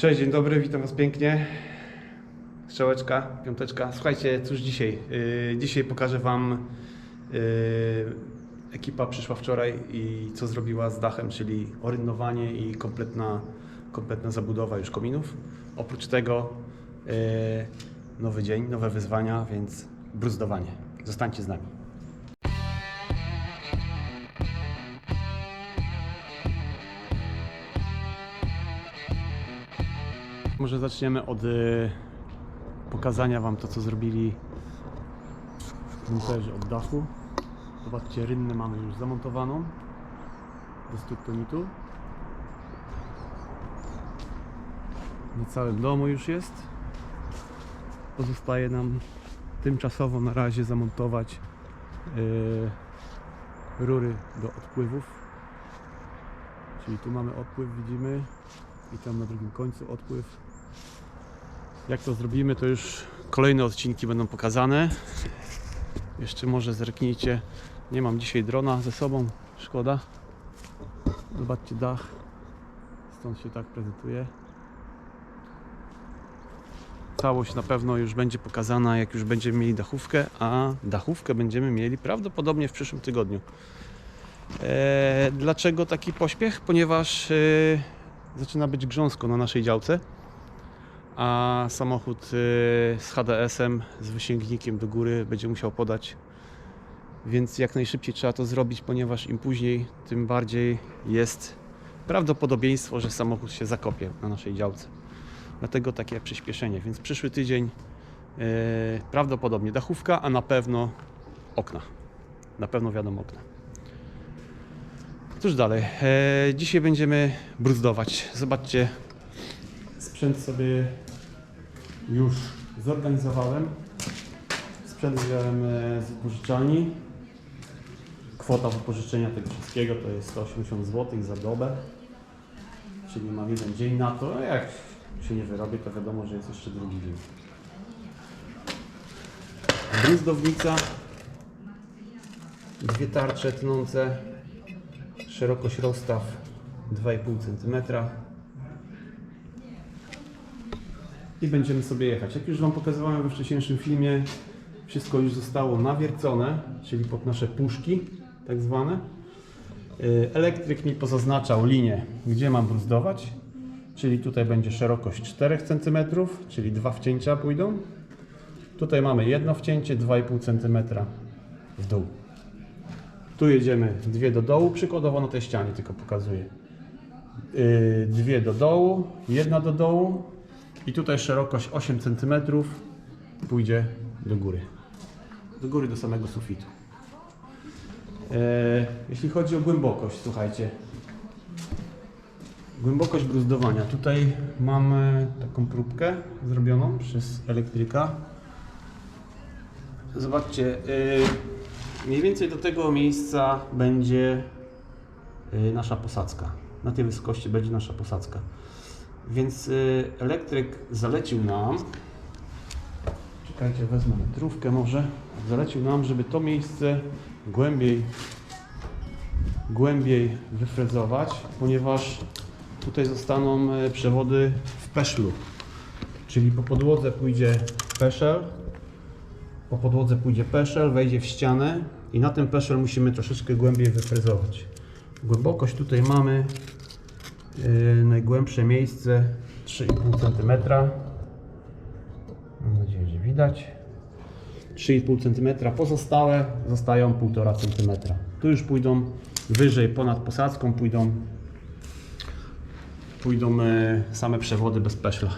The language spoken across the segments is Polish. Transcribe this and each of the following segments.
Cześć, dzień dobry, witam Was pięknie. Strzałeczka, piąteczka. Słuchajcie, cóż dzisiaj? Yy, dzisiaj pokażę Wam. Yy, ekipa przyszła wczoraj i co zrobiła z dachem, czyli oryndowanie i kompletna, kompletna zabudowa już kominów. Oprócz tego yy, nowy dzień, nowe wyzwania, więc bruzdowanie. Zostańcie z nami. Może zaczniemy od y, pokazania Wam to, co zrobili monterzy od dachu. Zobaczcie, rynnę mamy już zamontowaną do struktonitu. Na całym domu już jest. Pozostaje nam tymczasowo na razie zamontować y, rury do odpływów. Czyli tu mamy odpływ, widzimy, i tam na drugim końcu odpływ. Jak to zrobimy, to już kolejne odcinki będą pokazane. Jeszcze może zerknijcie. Nie mam dzisiaj drona ze sobą, szkoda. Zobaczcie dach. Stąd się tak prezentuje. Całość na pewno już będzie pokazana, jak już będziemy mieli dachówkę, a dachówkę będziemy mieli prawdopodobnie w przyszłym tygodniu. Eee, dlaczego taki pośpiech? Ponieważ eee, zaczyna być grząsko na naszej działce, a samochód y, z HDS-em, z wysięgnikiem do góry będzie musiał podać. Więc jak najszybciej trzeba to zrobić, ponieważ im później, tym bardziej jest prawdopodobieństwo, że samochód się zakopie na naszej działce. Dlatego takie przyspieszenie. Więc przyszły tydzień y, prawdopodobnie dachówka, a na pewno okna. Na pewno wiadomo okna. Cóż dalej? E, dzisiaj będziemy bruzdować. Zobaczcie, sprzęt sobie już zorganizowałem. Sprzęt wziąłem e, z wypożyczalni. Kwota wypożyczenia tego wszystkiego to jest 180 zł za dobę. Czyli mam jeden dzień na to. A jak się nie wyrobię, to wiadomo, że jest jeszcze drugi dzień. Bruzdownica. Dwie tarcze tnące szerokość rozstaw 2,5 cm i będziemy sobie jechać. Jak już Wam pokazywałem we wcześniejszym filmie, wszystko już zostało nawiercone, czyli pod nasze puszki tak zwane. Yy, Elektryk mi pozaznaczał linię, gdzie mam bruzdować, czyli tutaj będzie szerokość 4 cm, czyli dwa wcięcia pójdą. Tutaj mamy jedno wcięcie 2,5 cm w dół. Tu jedziemy dwie do dołu, przykładowo na tej ścianie tylko pokazuję. Yy, dwie do dołu, jedna do dołu i tutaj szerokość 8 cm pójdzie do góry. Do góry do samego sufitu. Yy, jeśli chodzi o głębokość, słuchajcie. Głębokość bruzdowania. Tutaj mamy taką próbkę zrobioną przez elektryka. Zobaczcie, yy, Mniej więcej do tego miejsca będzie y, nasza posadzka. Na tej wysokości będzie nasza posadzka. Więc y, elektryk zalecił nam, czekajcie, wezmę metrówkę może, zalecił nam, żeby to miejsce głębiej, głębiej wyfrezować, ponieważ tutaj zostaną y, przewody w peszlu. Czyli po podłodze pójdzie peszel, po podłodze pójdzie peszel, wejdzie w ścianę i na ten peszel musimy troszeczkę głębiej wyfrezować. Głębokość tutaj mamy najgłębsze miejsce 3,5 cm. Mam nadzieję, że widać. 3,5 cm. Pozostałe zostają 1,5 cm. Tu już pójdą wyżej ponad posadzką, pójdą, pójdą yy, same przewody bez peszla.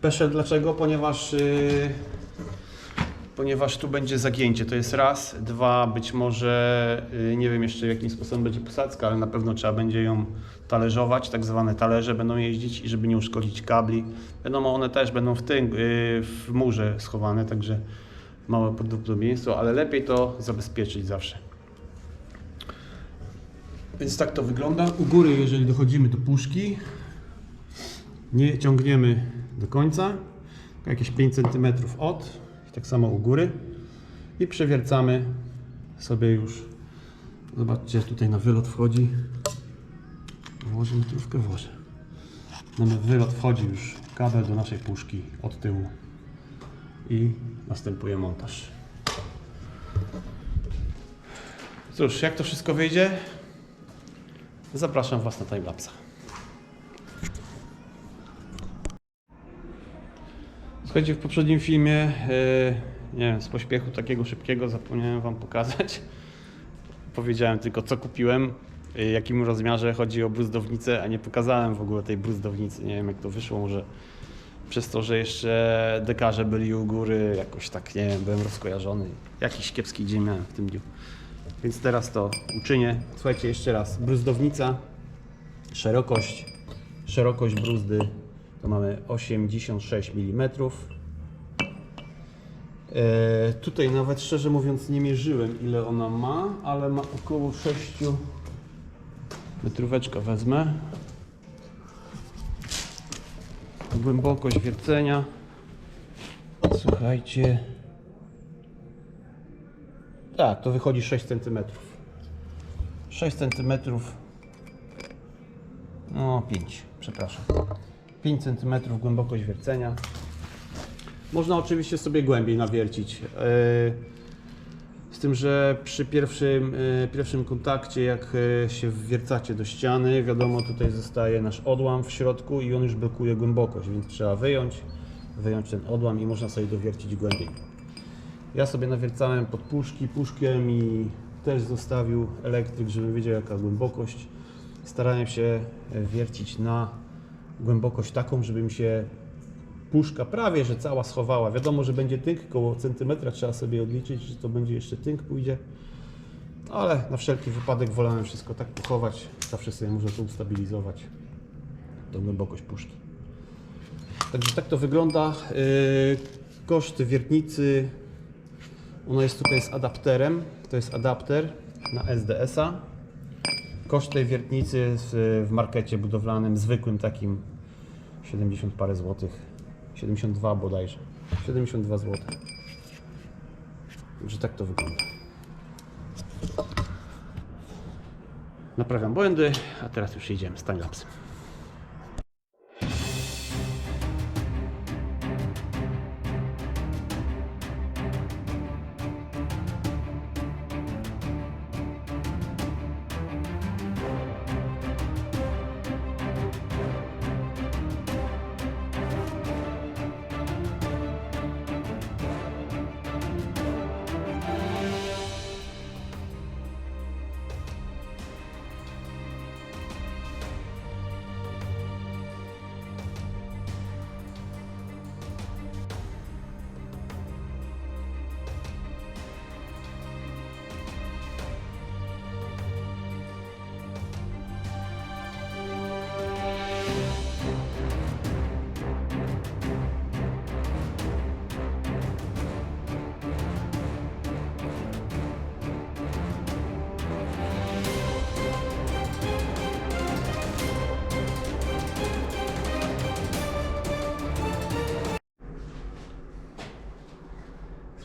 Peszel dlaczego? Ponieważ yy, ponieważ tu będzie zagięcie. To jest raz, dwa, być może y, nie wiem jeszcze jakim sposobem będzie posadzka, ale na pewno trzeba będzie ją talerzować, tak zwane talerze będą jeździć i żeby nie uszkodzić kabli. Wiadomo, one też będą w tym, y, w murze schowane, także małe prawdopodobieństwo, ale lepiej to zabezpieczyć zawsze. Więc tak to wygląda. U góry, jeżeli dochodzimy do puszki, nie ciągniemy do końca, jakieś 5 cm od, tak samo u góry i przewiercamy sobie już. Zobaczcie, tutaj na wylot wchodzi. Włożę metrówkę, włożę. na wylot wchodzi już kabel do naszej puszki od tyłu i następuje montaż. Cóż, jak to wszystko wyjdzie? Zapraszam Was na timelapsa. Słuchajcie, w poprzednim filmie, e, nie wiem, z pośpiechu takiego szybkiego zapomniałem Wam pokazać. Powiedziałem tylko, co kupiłem, e, jakim rozmiarze chodzi o bruzdownicę, a nie pokazałem w ogóle tej bruzdownicy. Nie wiem, jak to wyszło, może przez to, że jeszcze dekarze byli u góry, jakoś tak, nie wiem, byłem rozkojarzony. Jakiś kiepski dzień miałem w tym dniu. Więc teraz to uczynię. Słuchajcie, jeszcze raz. Bruzdownica, szerokość, szerokość bruzdy to mamy 86 mm. E, tutaj nawet szczerze mówiąc nie mierzyłem ile ona ma, ale ma około 6 metróweczka wezmę. Głębokość wiercenia. Słuchajcie. Tak, to wychodzi 6 cm. 6 cm. No 5, przepraszam. 5 cm głębokość wiercenia. Można oczywiście sobie głębiej nawiercić. Yy, Z tym, że przy pierwszym, yy, pierwszym kontakcie, jak yy, się wwiercacie do ściany, wiadomo, tutaj zostaje nasz odłam w środku i on już blokuje głębokość, więc trzeba wyjąć, wyjąć ten odłam i można sobie dowiercić głębiej. Ja sobie nawiercałem pod puszki, puszkę mi też zostawił elektryk, żeby wiedział jaka głębokość. Starałem się wiercić na głębokość taką, żeby mi się puszka prawie, że cała schowała. Wiadomo, że będzie tynk, koło centymetra trzeba sobie odliczyć, że to będzie jeszcze tynk pójdzie. Ale na wszelki wypadek wolałem wszystko tak pochować. Zawsze sobie można to ustabilizować, tą głębokość puszki. Także tak to wygląda. Yy, Koszt wiertnicy, ona jest tutaj z adapterem. To jest adapter na SDS-a. Koszt tej wiertnicy w markecie budowlanym, zwykłym takim 70 parę złotych. 72 bodajże. 72 zł. Także tak to wygląda. Naprawiam błędy, a teraz już idziemy z timelapsem.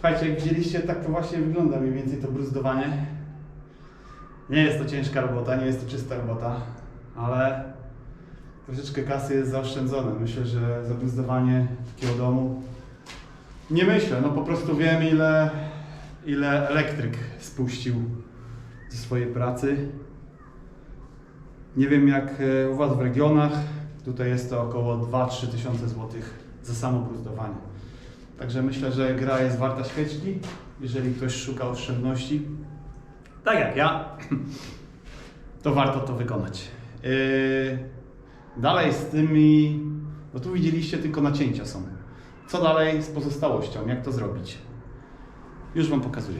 Słuchajcie, jak widzieliście, tak to właśnie wygląda mniej więcej to bruzdowanie. Nie jest to ciężka robota, nie jest to czysta robota, ale troszeczkę kasy jest zaoszczędzone. Myślę, że za bruzdowanie takiego domu nie myślę, no po prostu wiem ile, ile elektryk spuścił ze swojej pracy. Nie wiem jak e, u Was w regionach, tutaj jest to około 2-3 tysiące złotych za samo bruzdowanie. Także myślę, że gra jest warta świeczki, jeżeli ktoś szuka oszczędności. Tak jak ja, to warto to wykonać. Yy, dalej z tymi, no tu widzieliście tylko nacięcia są. Co dalej z pozostałością? Jak to zrobić? Już Wam pokazuję.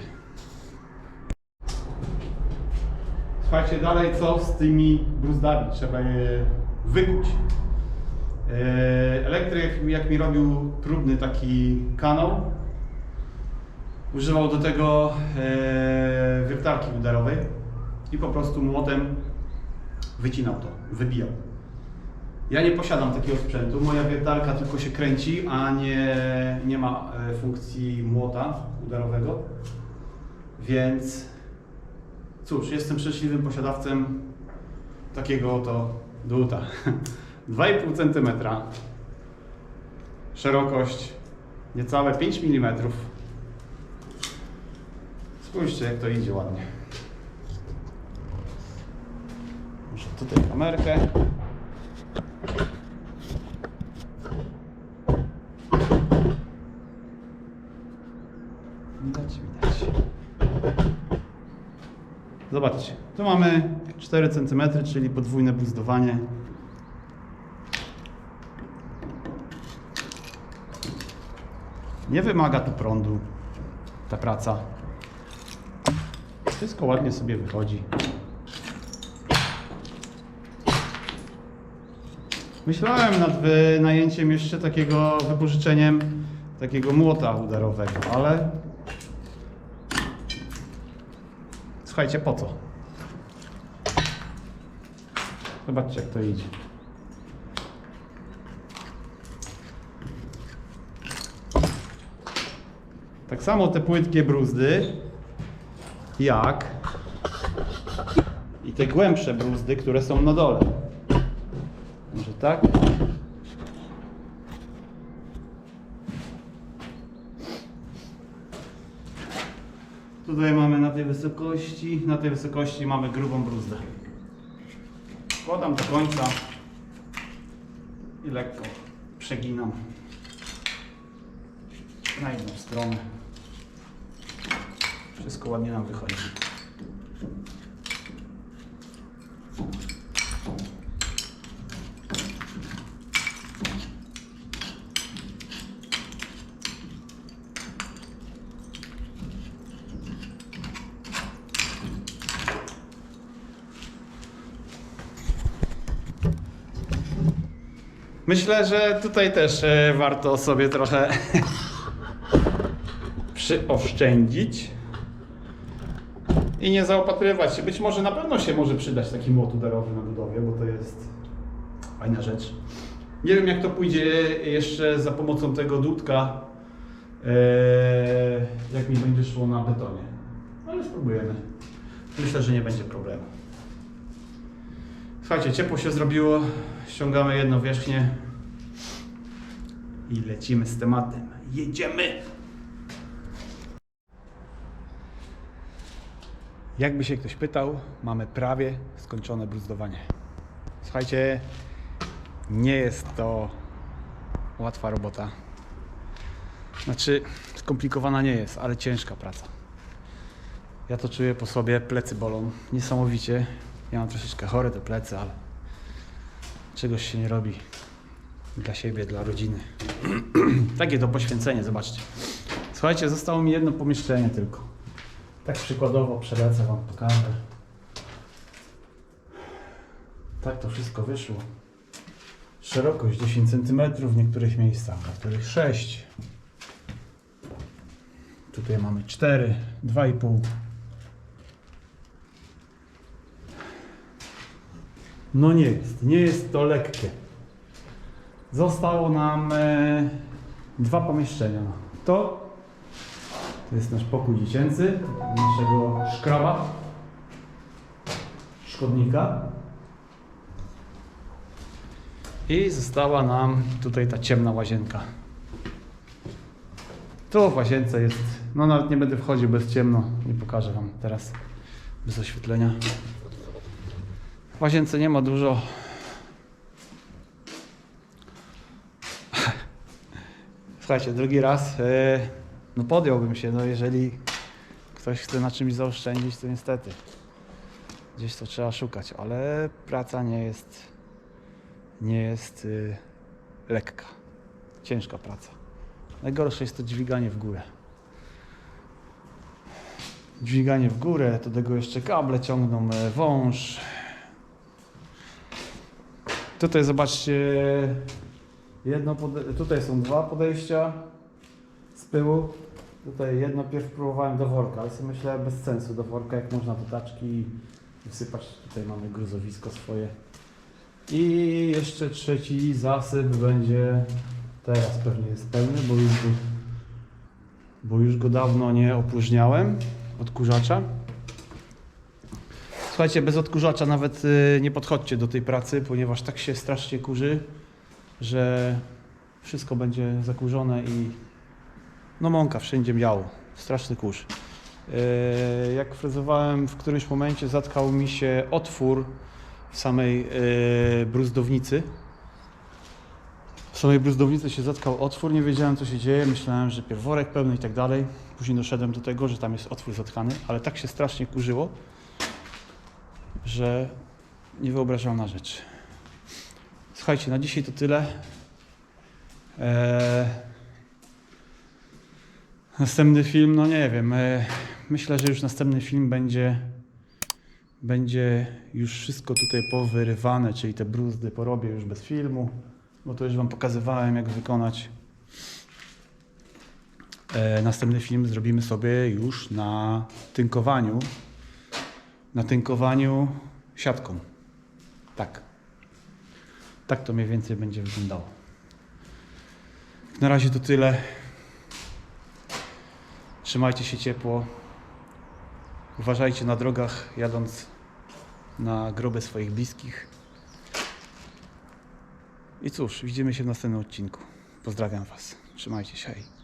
Słuchajcie, dalej co z tymi bruzdami? Trzeba je wykuć. E, Elektryk, jak mi robił próbny taki kanał, używał do tego e, wiertarki udarowej i po prostu młotem wycinał to, wybijał. Ja nie posiadam takiego sprzętu, moja wiertarka tylko się kręci, a nie, nie ma e, funkcji młota udarowego, więc cóż, jestem szczęśliwym posiadawcą takiego oto dłuta. 2,5 cm. Szerokość niecałe 5 mm. Spójrzcie jak to idzie ładnie. Może tutaj kamerkę. Widać, widać. Zobaczcie, tu mamy 4 cm, czyli podwójne buzdowanie. Nie wymaga tu prądu ta praca. Wszystko ładnie sobie wychodzi. Myślałem nad wynajęciem jeszcze takiego wypożyczeniem takiego młota udarowego, ale słuchajcie, po co? Zobaczcie, jak to idzie. Tak samo te płytkie bruzdy, jak i te głębsze bruzdy, które są na dole. Może tak? Tutaj mamy na tej wysokości, na tej wysokości mamy grubą bruzdę. Wkładam do końca i lekko przeginam na jedną stronę. Wszystko ładnie nam wychodzi. Myślę, że tutaj też e, warto sobie trochę przyoszczędzić i nie zaopatrywać się. Być może na pewno się może przydać taki młot udarowy na budowie, bo to jest fajna rzecz. Nie wiem jak to pójdzie jeszcze za pomocą tego dudka, e, jak mi będzie szło na betonie. Ale spróbujemy. Myślę, że nie będzie problemu. Słuchajcie, ciepło się zrobiło. Ściągamy jedno wierzchnie i lecimy z tematem. Jedziemy! Jakby się ktoś pytał, mamy prawie skończone bruzdowanie. Słuchajcie, nie jest to łatwa robota. Znaczy, skomplikowana nie jest, ale ciężka praca. Ja to czuję po sobie, plecy bolą niesamowicie. Ja mam troszeczkę chore te plecy, ale czegoś się nie robi dla siebie, dla rodziny. Takie to poświęcenie, zobaczcie. Słuchajcie, zostało mi jedno pomieszczenie tylko. Tak przykładowo przelecę Wam, pokażę. Tak to wszystko wyszło. Szerokość 10 cm w niektórych miejscach, w niektórych 6. Tutaj mamy 4, 2,5. No nie jest, nie jest to lekkie. Zostało nam e, dwa pomieszczenia. To, to jest nasz pokój dziecięcy, naszego szkraba, szkodnika. I została nam tutaj ta ciemna łazienka. Tu w łazience jest, no nawet nie będę wchodził bez ciemno, nie pokażę Wam teraz bez oświetlenia. W łazience nie ma dużo. Słuchajcie, drugi raz, e, no podjąłbym się, no jeżeli ktoś chce na czymś zaoszczędzić, to niestety gdzieś to trzeba szukać, ale praca nie jest, nie jest y, lekka, ciężka praca. Najgorsze jest to dźwiganie w górę. Dźwiganie w górę, do tego jeszcze kable ciągną, e, wąż, Tutaj zobaczcie, jedno tutaj są dwa podejścia z pyłu. Tutaj jedno pierw próbowałem do worka, ale sobie myślę bez sensu do worka, jak można do taczki wsypać. Tutaj mamy gruzowisko swoje. I jeszcze trzeci zasyp będzie, teraz pewnie jest pełny, bo już go, bo już go dawno nie opróżniałem odkurzacza. Słuchajcie, bez odkurzacza nawet y, nie podchodźcie do tej pracy, ponieważ tak się strasznie kurzy, że wszystko będzie zakurzone i no mąka wszędzie miało. Straszny kurz. Y, Jak frezowałem, w którymś momencie zatkał mi się otwór w samej y, bruzdownicy. W samej bruzdownicy się zatkał otwór, nie wiedziałem co się dzieje, myślałem, że pierworek pełny i tak dalej. Później doszedłem do tego, że tam jest otwór zatkany, ale tak się strasznie kurzyło, że niewyobrażalna rzecz. Słuchajcie, na dzisiaj to tyle. Eee, następny film, no nie wiem. E, myślę, że już następny film będzie, będzie już wszystko tutaj powyrywane, czyli te bruzdy porobię już bez filmu, bo to już Wam pokazywałem, jak wykonać. E, następny film zrobimy sobie już na tynkowaniu. Na tynkowaniu siatką. Tak. Tak to mniej więcej będzie wyglądało. Na razie to tyle. Trzymajcie się ciepło. Uważajcie na drogach, jadąc na groby swoich bliskich. I cóż, widzimy się w następnym odcinku. Pozdrawiam Was. Trzymajcie się. Hej.